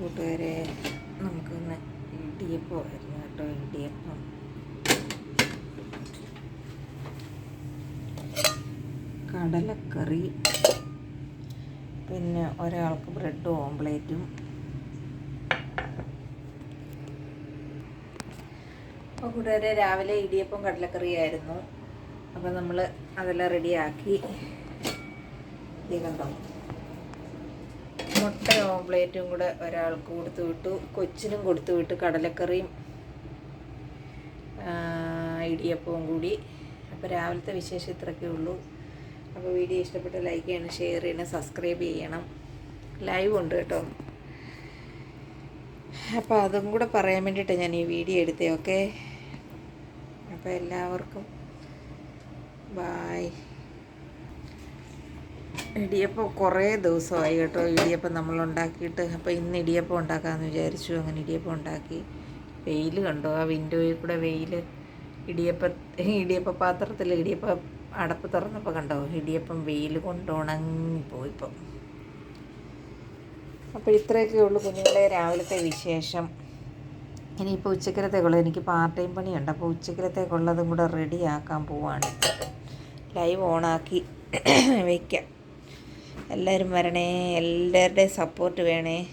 കൂട്ടുകാരെ നമുക്കൊന്ന് ഇടിയപ്പമായിരുന്നു കേട്ടോ ഇടിയപ്പം കടലക്കറി. പിന്നെ ഒരാൾക്ക് ബ്രെഡും ഓംപ്ലേറ്റും. അപ്പോൾ കൂട്ടുകാരെ രാവിലെ ഇടിയപ്പം കടലക്കറിയായിരുന്നു. അപ്പോൾ നമ്മൾ അതെല്ലാം റെഡിയാക്കി. ഇത് കണ്ടോ? മുട്ട ഓംപ്ലേറ്റും കൂടെ ഒരാൾക്ക് കൊടുത്തു വിട്ടു. കൊച്ചിനും കൊടുത്തു വിട്ടു. കടലക്കറിയും ഇടിയപ്പവും കൂടി. അപ്പോൾ രാവിലത്തെ വിശേഷം ഇത്രയൊക്കെ ഉള്ളൂ. അപ്പോൾ വീഡിയോ ഇഷ്ടപ്പെട്ട ലൈക്ക് ചെയ്യണം ഷെയർ ചെയ്യണം സബ്സ്ക്രൈബ് ചെയ്യണം. ലൈവ് ഉണ്ട് കേട്ടോ. അപ്പോൾ അതും കൂടെ പറയാൻ വേണ്ടിയിട്ടാണ് ഞാൻ ഈ വീഡിയോ എടുത്തേ ഓക്കെ അപ്പോൾ എല്ലാവർക്കും ബായ് ഇടിയപ്പം കുറേ ദിവസമായി കേട്ടോ ഇടിയപ്പം നമ്മൾ ഉണ്ടാക്കിയിട്ട് അപ്പോൾ ഇന്ന് ഇടിയപ്പം ഉണ്ടാക്കാമെന്ന് വിചാരിച്ചു. അങ്ങനെ ഇടിയപ്പം ഉണ്ടാക്കി. വെയിൽ കണ്ടോ? ആ വിൻഡോയിൽ കൂടെ വെയിൽ. ഇടിയപ്പ ഇടിയപ്പ പാത്രത്തിൽ ഇടിയപ്പ അടപ്പ് തുറന്നപ്പോൾ കണ്ടോ? ഇടിയപ്പം വെയിൽ കൊണ്ട് ഉണങ്ങിപ്പോയിപ്പം. അപ്പോൾ ഇത്രയൊക്കെ ഉള്ളൂ കുഞ്ഞുങ്ങളെ രാവിലത്തെ വിശേഷം. ഇനിയിപ്പോൾ ഉച്ചക്കലത്തേക്കുള്ളത് എനിക്ക് പാർട്ട് ടൈം പണിയുണ്ട്. അപ്പോൾ ഉച്ചക്കലത്തേക്കുള്ളതും കൂടെ റെഡിയാക്കാൻ പോവാണ്. ലൈവ് ഓണാക്കി വയ്ക്കാം എല്ലാവരും വരണേ. എല്ലാവരുടെയും സപ്പോർട്ട് വേണേ.